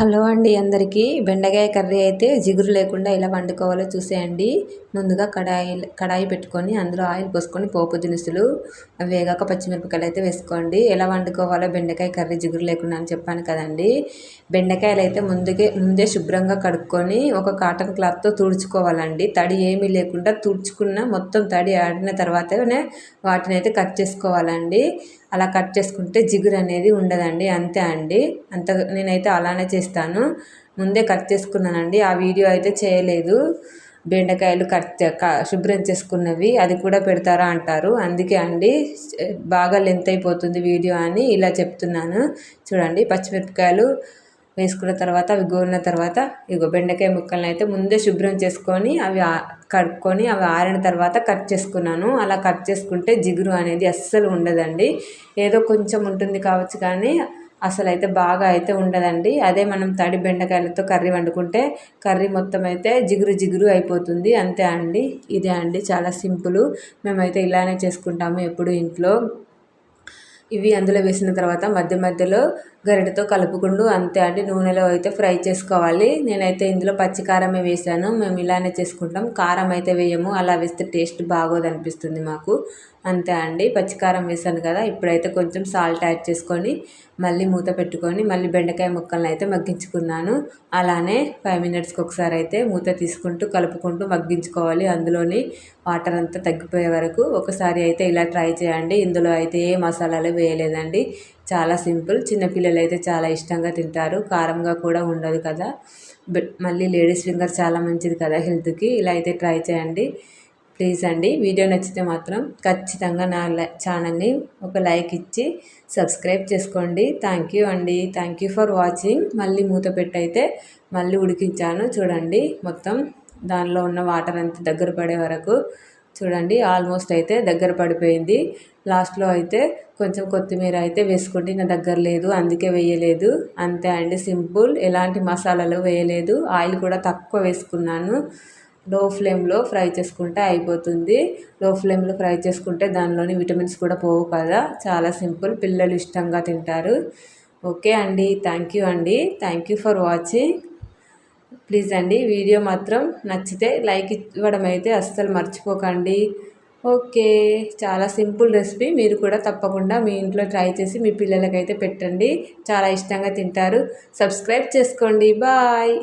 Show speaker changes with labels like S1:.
S1: Hello అండి అందరికీ. బెండకాయ కర్రీ అయితే జిగురు లేకుండా ఎలా వండుకోవాలో చూసేయండి. ముందుగా కడాయి కడాయి పెట్టుకొని అందులో ఆయిల్ పోసుకొని పోపు దినుసులు అవి వేగాక పచ్చిమిరపకాయలు అయితే వేసుకోండి. ఎలా వండుకోవాలో బెండకాయ కర్రీ జిగురు లేకుండా అని చెప్పాను కదండి. బెండకాయలు అయితే ముందుకే ముందే శుభ్రంగా కడుక్కొని ఒక కాటన్ క్లాత్తో తుడుచుకోవాలండి. తడి ఏమీ లేకుండా తుడుచుకున్న మొత్తం తడి ఆడిన తర్వాతనే వాటిని అయితే కట్ చేసుకోవాలండి. అలా కట్ చేసుకుంటే జిగురు అనేది ఉండదండి. అంతే అండి. అంత నేనైతే అలానే చేస్తాను. ముందే కట్ చేసుకున్నానండి. ఆ వీడియో అయితే చేయలేదు. బెండకాయలు కట్ శుభ్రం చేసుకున్నవి అది కూడా పెడతారా అంటారు. అందుకే అండి బాగా లెంత్ అయిపోతుంది వీడియో అని ఇలా చెప్తున్నాను. చూడండి పచ్చిమిరపకాయలు వేసుకున్న తర్వాత అవి గోలిన తర్వాత ఇగో బెండకాయ ముక్కలను అయితే ముందే శుభ్రం చేసుకొని అవి కడుక్కొని అవి ఆరిన తర్వాత కట్ చేసుకున్నాను. అలా కట్ చేసుకుంటే జిగురు అనేది అస్సలు ఉండదండి. ఏదో కొంచెం ఉంటుంది కావచ్చు కానీ అసలు అయితే బాగా అయితే ఉండదండి. అదే మనం తడి బెండకాయలతో కర్రీ వండుకుంటే కర్రీ మొత్తం అయితే జిగురు జిగురు అయిపోతుంది. అంతే అండి. ఇదే అండి. చాలా సింపుల్. మేమైతే ఇలానే చేసుకుంటాము ఎప్పుడు ఇంట్లో. ఇవి అందులో వేసిన తర్వాత మధ్య మధ్యలో గరిటతో కలుపుకుంటూ అంతే అండి. నూనెలో అయితే ఫ్రై చేసుకోవాలి. నేనైతే ఇందులో పచ్చి కారమే వేసాను మేము ఇలానే చేసుకుంటాం. కారం అయితే వేయము. అలా వేస్తే టేస్ట్ బాగోదు అనిపిస్తుంది మాకు. అంతే అండి. పచ్చికారం వేసాను కదా ఇప్పుడైతే కొంచెం సాల్ట్ యాడ్ చేసుకొని మళ్ళీ మూత పెట్టుకొని మళ్ళీ బెండకాయ ముక్కలను అయితే మగ్గించుకున్నాను. అలానే ఫైవ్ మినిట్స్కి ఒకసారి అయితే మూత తీసుకుంటూ కలుపుకుంటూ మగ్గించుకోవాలి. అందులోని వాటర్ అంతా తగ్గిపోయే వరకు ఒకసారి అయితే ఇలా ట్రై చేయండి. ఇందులో అయితే ఏ మసాలాలు వేయలేదండి. చాలా సింపుల్. చిన్నపిల్లలు అయితే చాలా ఇష్టంగా తింటారు. కారంగా కూడా ఉండదు కదా. మళ్ళీ లేడీస్ ఫింగర్ చాలా మంచిది కదా హెల్త్కి. ఇలా అయితే ట్రై చేయండి. ప్లీజ్ అండి వీడియో నచ్చితే మాత్రం ఖచ్చితంగా నా ఛానల్ని ఒక లైక్ ఇచ్చి సబ్స్క్రైబ్ చేసుకోండి. థ్యాంక్ యూ అండి. Thank you for watching. మళ్ళీ మూత పెట్టయితే మళ్ళీ ఉడికించాను. చూడండి మొత్తం దానిలో ఉన్న వాటర్ అంతా దగ్గర పడే వరకు చూడండి ఆల్మోస్ట్ అయితే దగ్గర పడిపోయింది. లాస్ట్లో అయితే కొంచెం కొత్తిమీర అయితే వేసుకుంటే నా దగ్గర లేదు. అందుకే వేయలేదు. అంతే అండి సింపుల్. ఎలాంటి మసాలాలు వేయలేదు. ఆయిల్ కూడా తక్కువ వేసుకున్నాను. లో ఫ్లేమ్లో ఫ్రై చేసుకుంటే అయిపోతుంది. లో ఫ్లేమ్లో ఫ్రై చేసుకుంటే దానిలోని విటమిన్స్ కూడా పోవు కదా. చాలా సింపుల్. పిల్లలు ఇష్టంగా తింటారు. ఓకే అండి. థ్యాంక్ యూ అండి. Thank you for watching. Please అండి వీడియో మాత్రం నచ్చితే లైక్ ఇవ్వడం అయితే అస్సలు మర్చిపోకండి. ఓకే. చాలా సింపుల్ రెసిపీ. మీరు కూడా తప్పకుండా మీ ఇంట్లో ట్రై చేసి మీ పిల్లలకైతే పెట్టండి. చాలా ఇష్టంగా తింటారు. సబ్స్క్రైబ్ చేసుకోండి. బాయ్.